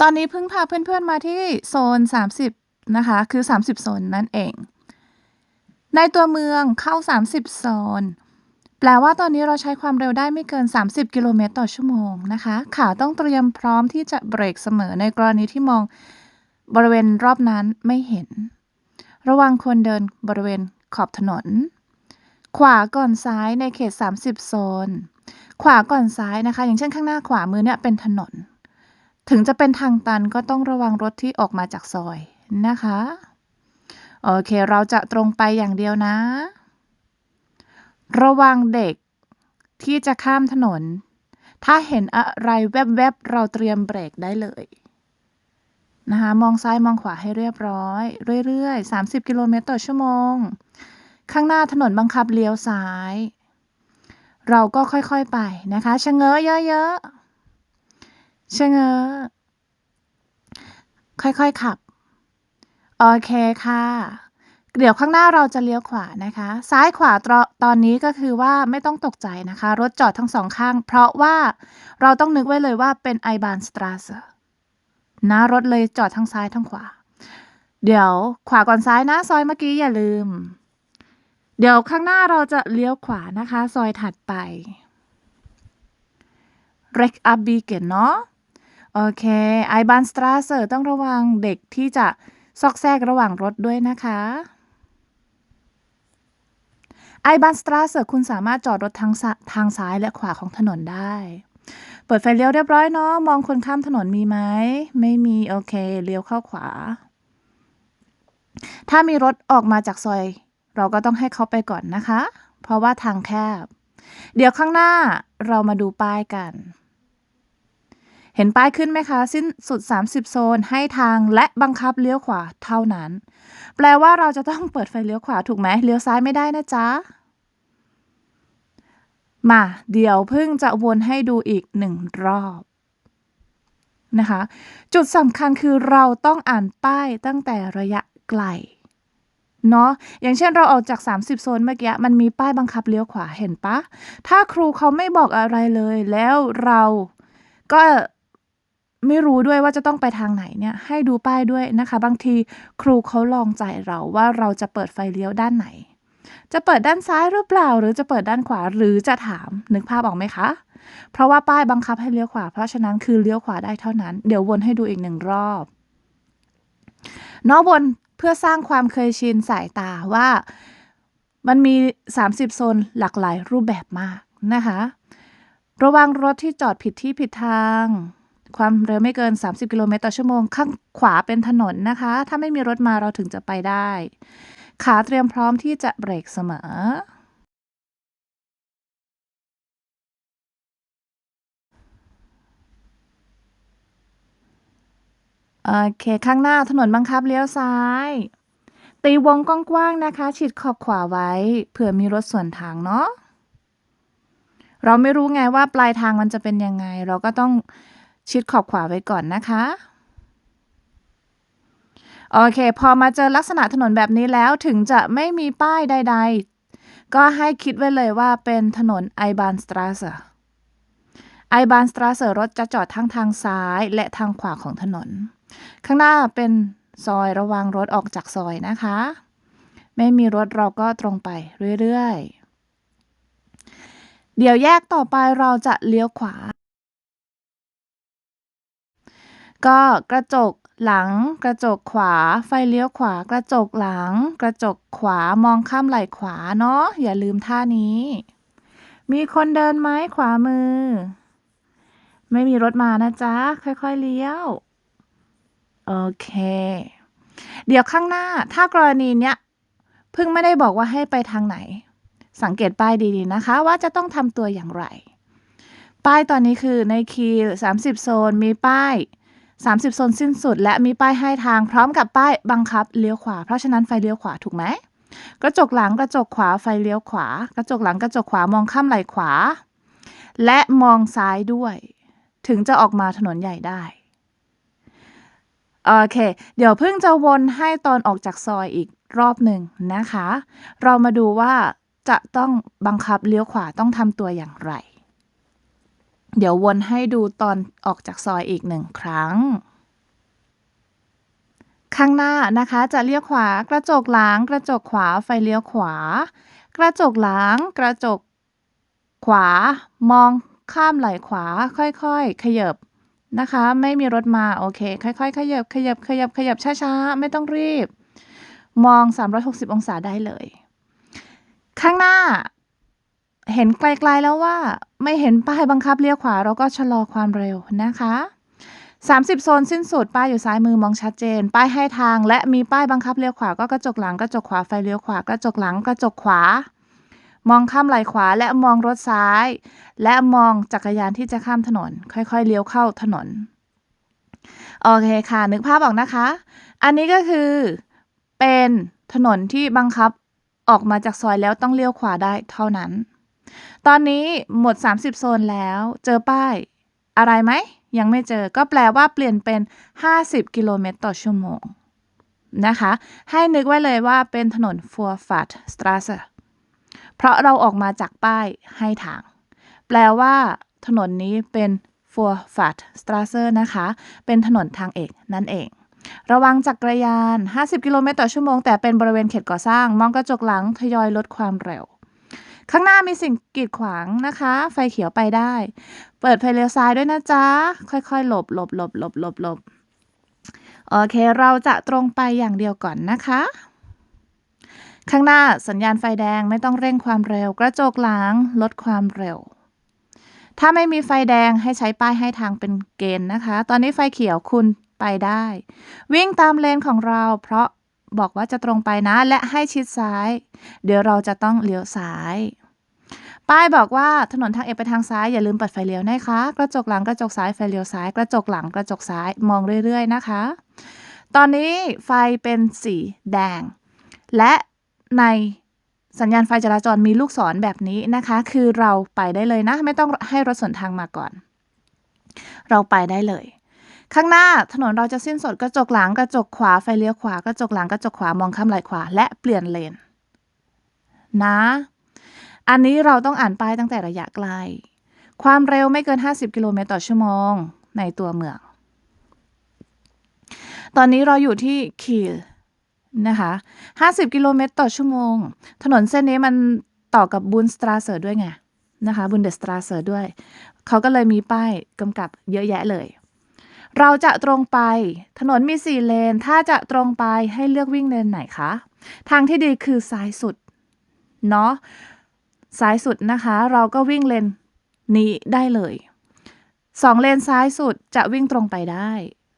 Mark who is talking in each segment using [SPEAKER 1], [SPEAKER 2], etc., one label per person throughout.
[SPEAKER 1] ตอนนี้เพิ่งพาเพื่อนๆมาที่โซน 30 นะคะ คือ 30 โซนนั่นเอง ในตัวเมืองเข้า 30 โซน แปลว่าตอนนี้เราใช้ความเร็วได้ไม่เกิน 30 กิโลเมตรต่อชั่วโมงนะคะ ขาต้องเตรียมพร้อมที่จะเบรกเสมอในกรณีที่มองบริเวณรอบนั้นไม่เห็น ระวังควรเดินบริเวณขอบถนน ขวาก่อนซ้ายในเขต 30 โซน ขวาก่อนซ้ายนะคะ อย่างเช่นข้างหน้าขวามือเนี่ยเป็นถนน ถึงจะเป็นทางตันก็ต้องระวังรถที่ออกมาจากซอยนะคะ โอเคเราจะตรงไปอย่างเดียวนะ ระวังเด็กที่จะข้ามถนน ถ้าเห็นอะไรแวบๆเราเตรียมเบรกได้เลยนะคะมองซ้ายมองขวาให้เรียบร้อย เรื่อยๆ 30 กิโลเมตรต่อชั่วโมง ข้างหน้าถนนบังคับเลี้ยวซ้าย เราก็ค่อยๆไปนะคะชะเง้อเยอะๆ ชะเง้อ ค่อยๆขับ โอเคค่ะ เดี๋ยวข้างหน้าเราจะเลี้ยวขวานะคะ ซ้ายขวาตตอนนี้ก็คือว่าไม่ต้องตกใจนะคะ รถจอดทั้งสองข้าง เพราะว่าเราต้องนึกไว้เลยว่าเป็นไอบานสตราเซนะรถเลยจอดทั้งซ้ายทั้งขวา เดี๋ยวขวาก่อนซ้ายนะซอยเมื่อกี้อย่าลืม เดี๋ยวข้างหน้าเราจะเลี้ยวขวานะคะ ซอยถัดไป r e c up beacon เนาะ โอเค ไอบานสตราเซอร์ต้องระวังเด็กที่จะซอกแซกระหว่างรถด้วยนะคะไอบานสตราเซอร์คุณสามารถจอดรถทางทางซ้ายและขวาของถนนได้ เปิดไฟเลี้ยวเรียบร้อยเนาะ มองคนข้ามถนนมีไหม ไม่มี โอเค เลี้ยวเข้าขวา ถ้ามีรถออกมาจากซอย เราก็ต้องให้เขาไปก่อนนะคะ เพราะว่าทางแคบ เดี๋ยวข้างหน้าเรามาดูป้ายกัน เห็นป้ายขึ้นไหมคะ สิ้นสุด 30 โซนให้ทางและบังคับเลี้ยวขวาเท่านั้น แปลว่าเราจะต้องเปิดไฟเลี้ยวขวาถูกไหมเลี้ยวซ้ายไม่ได้นะจ๊ะ มา เดี๋ยวพิ่งจะวนให้ดูอีกหนึ่งรอบนะคะ จุดสำคัญคือเราต้องอ่านป้ายตั้งแต่ระยะไกลเนาะอย่างเช่นเราออกจาก 30 โซนเมื่อกี้มันมีป้ายบังคับเลี้ยวขวาเห็นปะถ้าครูเขาไม่บอกอะไรเลยแล้วเราก็ ไม่รู้ด้วยว่าจะต้องไปทางไหนเนี่ย ให้ดูป้ายด้วยนะคะ บางทีครูเขาลองใจเราว่าเราจะเปิดไฟเลี้ยวด้านไหน จะเปิดด้านซ้ายหรือเปล่า หรือจะเปิดด้านขวาหรือจะถามนึกภาพออกไหมคะ เพราะว่าป้ายบังคับให้เลี้ยวขวา เพราะฉะนั้นคือเลี้ยวขวาได้เท่านั้น เดี๋ยววนให้ดูอีกหนึ่งรอบนอกวนเพื่อสร้างความเคยชินสายตาว่ามันมี 30 โซนหลากหลายรูปแบบมากนะคะ ระวังรถที่จอดผิดที่ผิดทาง ความเร็วไม่เกิน 30 กิโลเมตรต่อชั่วโมง ข้างขวาเป็นถนนนะคะ ถ้าไม่มีรถมาเราถึงจะไปได้ ขาเตรียมพร้อมที่จะเบรกเสมอ โอเค ข้างหน้าถนนบังคับเลี้ยวซ้าย ตีวงกว้างๆนะคะชิดขอบขวาไว้ เผื่อมีรถสวนทางเนาะ เราไม่รู้ไงว่าปลายทางมันจะเป็นยังไง เราก็ต้อง ชิดขอบขวาไว้ก่อนนะคะ โอเค พอมาเจอลักษณะถนนแบบนี้แล้วถึงจะไม่มีป้ายใด ๆ ก็ให้คิดไว้เลยว่าเป็นถนนไอบานสตราเซอร์ไอบานสตราเซอร์รถจะจอดทั้งทางซ้ายและทางขวาของถนน ข้างหน้าเป็นซอยระวังรถออกจากซอยนะคะ ไม่มีรถเราก็ตรงไปเรื่อยๆ เดี๋ยวแยกต่อไปเราจะเลี้ยวขวา ก็กระจกหลัง กระจกขวา ไฟเลี้ยวขวา กระจกหลัง กระจกขวามองข้ามไหล่ขวาเนาะอย่าลืมท่านี้ มีคนเดินไหมขวามือ ไม่มีรถมานะจ๊ะ ค่อยๆเลี้ยว โอเค เดี๋ยวข้างหน้าถ้ากรณีเนี้ยเพิ่งไม่ได้บอกว่าให้ไปทางไหน สังเกตป้ายดีๆนะคะ ว่าจะต้องทำตัวอย่างไร ป้ายตอนนี้คือในคีย์30 โซนมีป้าย 30 โซนสิ้นสุด และมีป้ายให้ทางพร้อมกับป้ายบังคับเลี้ยวขวา เพราะฉะนั้นไฟเลี้ยวขวาถูกไหม กระจกหลังกระจกขวาไฟเลี้ยวขวา กระจกหลังกระจกขวามองข้ามไหล่ขวา และมองซ้ายด้วย ถึงจะออกมาถนนใหญ่ได้โอเค เดี๋ยวเพิ่งจะวนให้ตอนออกจากซอยอีกรอบหนึ่งนะคะ เรามาดูว่าจะต้องบังคับเลี้ยวขวาต้องทำตัวอย่างไร เดี๋ยววนให้ดูตอนออกจากซอยอีกหนึ่งครั้ง ข้างหน้านะคะจะเลี้ยวขวากระจกหลังกระจกขวาไฟเลี้ยวขวา กระจกหลังกระจกขวามองข้ามไหล่ขวาค่อยๆ ขยับนะคะ ไม่มีรถมาโอเค ค่อยๆ ขยับขยับขยับขยับช้าๆ ไม่ต้องรีบ มอง 360 องศาได้เลย ข้างหน้า เห็นไกลๆแล้วว่า ไม่เห็นป้ายบังคับเลี้ยวขวาเราก็ชะลอความเร็วนะคะ 30 โซนสิ้นสุดป้ายอยู่ซ้ายมือมองชัดเจน ป้ายให้ทาง และมีป้ายบังคับเลี้ยวขวาก็กระจกหลังกระจกขวาไฟเลี้ยวขวากระจกหลังกระจกขวามองข้ามไหลขวาและมองรถซ้าย และมองจักรยานที่จะข้ามถนน ค่อยๆ เลี้ยวเข้าถนน โอเคค่ะ นึกภาพออกนะคะ อันนี้ก็คือเป็นถนนที่บังคับออกมาจากซอยแล้วต้องเลี้ยวขวาได้เท่านั้น ตอนนี้หมด 30 โซนแล้ว เจอป้าย อะไรไหม ยังไม่เจอ ก็แปลว่าเปลี่ยนเป็น 50 กิโลเมตรต่อชั่วโมงนะคะ ให้นึกไว้เลยว่าเป็นถนน f o r f a r t Straße เพราะเราออกมาจากป้ายให้ทาง แปลว่า ถนนนี้เป็น f o r f a r t Straße นะคะ เป็นถนนทางเอกนั่นเอง ระวังจักรยาน 50 กิโลเมตรต่อชั่วโมง แต่เป็นบริเวณเขตก่อสร้าง มองกระจกหลังทยอยลดความเร็ว ข้างหน้ามีสิ่งกีดขวางนะคะ ไฟเขียวไปได้ เปิดไฟเลี้ยวซ้ายด้วยนะจ๊ะ ค่อยๆ หลบหลบหลบหลบหลบหลบโอเค เราจะตรงไปอย่างเดียวก่อนนะคะ ข้างหน้าสัญญาณไฟแดงไม่ต้องเร่งความเร็ว กระจกหลังลดความเร็ว ถ้าไม่มีไฟแดงให้ใช้ป้ายให้ทางเป็นเกณฑ์นะคะ ตอนนี้ไฟเขียวคุณไปได้ วิ่งตามเลนของเราเพราะ บอกว่าจะตรงไปนะ และให้ชิดซ้าย เดี๋ยวเราจะต้องเลี้ยวซ้าย ป้ายบอกว่าถนนทางเอกไปทางซ้ายอย่าลืมเปิดไฟเลี้ยวนะคะ กระจกหลังกระจกซ้ายไฟเลี้ยวซ้าย กระจกหลังกระจกซ้ายมองเรื่อยๆนะคะ ตอนนี้ไฟเป็นสีแดง และในสัญญาณไฟจราจรมีลูกศรแบบนี้นะคะ คือเราไปได้เลยนะ ไม่ต้องให้รถสวนทางมาก่อน เราไปได้เลย ข้างหน้าถนนเราจะสิ้นสุดกระจกหลังกระจกขวาไฟเลี้ยวขวากระจกหลังกระจกขวามองข้ามไหลขวาและเปลี่ยนเลน นะ อันนี้เราต้องอ่านป้ายตั้งแต่ระยะไกล ความเร็วไม่เกิน 50 กิโลเมตรต่อชั่วโมงในตัวเมือง ตอนนี้เราอยู่ที่คีลนะคะ50 กิโลเมตรต่อชั่วโมง ถนนเส้นนี้มันต่อกับบุนสตราเซอร์ด้วยไงนะคะบุนเดสตราเซอร์ด้วย เขาก็เลยมีป้ายกำกับเยอะแยะเลย เราจะตรงไป ถนนมี 4 เลน ถ้าจะตรงไปให้เลือกวิ่งเลนไหนคะ ทางที่ดีคือซ้ายสุด เนาะ ซ้ายสุดนะคะ เราก็วิ่งเลนนี้ได้เลยสองเลนซ้ายสุดจะวิ่งตรงไปได้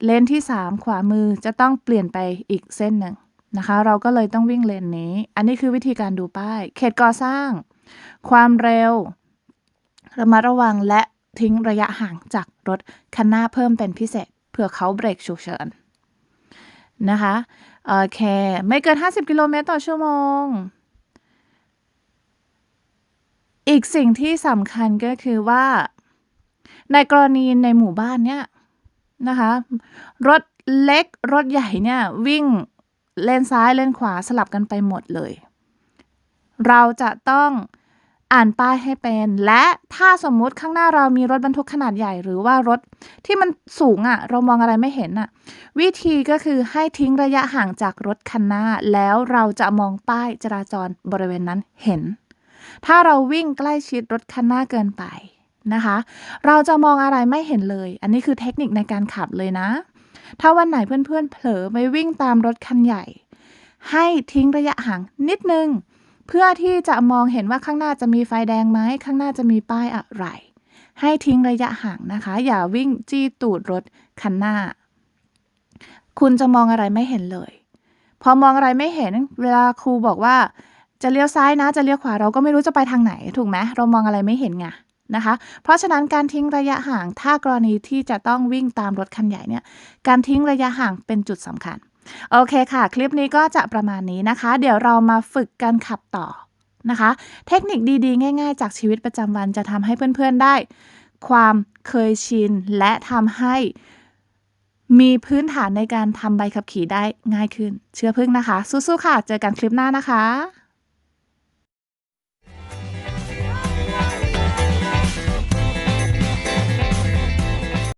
[SPEAKER 1] เลนที่ 3 ขวามือจะต้องเปลี่ยนไปอีกเส้นหนึ่งนะคะ เราก็เลยต้องวิ่งเลนนี้ อันนี้คือวิธีการดูป้าย เขตก่อสร้าง ความเร็ว ระมัดระวังและ ทิ้งระยะห่างจากรถคันหน้าเพิ่มเป็นพิเศษเพื่อเขาเบรกฉุกเฉินนะคะโอเคไม่เกิน 50 กิโลเมตรต่อชั่วโมง อีกสิ่งที่สำคัญก็คือว่า ในกรณีในหมู่บ้านเนี่ยนะคะรถเล็กรถใหญ่เนี่ยวิ่งเลนซ้ายเลนขวาสลับกันไปหมดเลย เราจะต้อง อ่านป้ายให้เป็น และถ้าสมมุติข้างหน้าเรามีรถบรรทุกขนาดใหญ่หรือว่ารถที่มันสูงอะ่ะ เรามองอะไรไม่เห็นอะ่ะ วิธีก็คือให้ทิ้งระยะห่างจากรถคันหน้า แล้วเราจะมองป้ายจราจรบริเวณนั้นเห็น ถ้าเราวิ่งใกล้ชิดรถคันหน้าเกินไปนะคะ เราจะมองอะไรไม่เห็นเลย อันนี้คือเทคนิคในการขับเลยนะ ถ้าวันไหนเพื่อนๆเผลอไปวิ่งตามรถคันใหญ่ ให้ทิ้งระยะห่างนิดนึง เพื่อที่จะมองเห็นว่าข้างหน้าจะมีไฟแดงไหมข้างหน้าจะมีป้ายอะไร ให้ทิ้งระยะห่างนะคะ อย่าวิ่งจี้ตูดรถคันหน้า คุณจะมองอะไรไม่เห็นเลย พอมองอะไรไม่เห็นเวลาครูบอกว่า จะเลี้ยวซ้ายนะ จะเลี้ยวขวาเราก็ไม่รู้จะไปทางไหนถูกไหมเรามองอะไรไม่เห็นไงนะคะ เพราะฉะนั้นการทิ้งระยะห่างถ้ากรณีที่จะต้องวิ่งตามรถคันใหญ่เนี่ย การทิ้งระยะห่างเป็นจุดสำคัญ โอเคค่ะ คลิปนี้ก็จะประมาณนี้นะคะ เดี๋ยวเรามาฝึกการขับต่อนะคะ เทคนิคดีๆ ง่าย ๆ จากชีวิตประจำวันจะทำให้เพื่อนๆได้ ความเคยชินและทำให้มีพื้นฐานในการทำใบขับขี่ได้ง่ายขึ้น เชื่อพึ่งนะคะ สู้ๆค่ะ เจอกันคลิปหน้านะคะ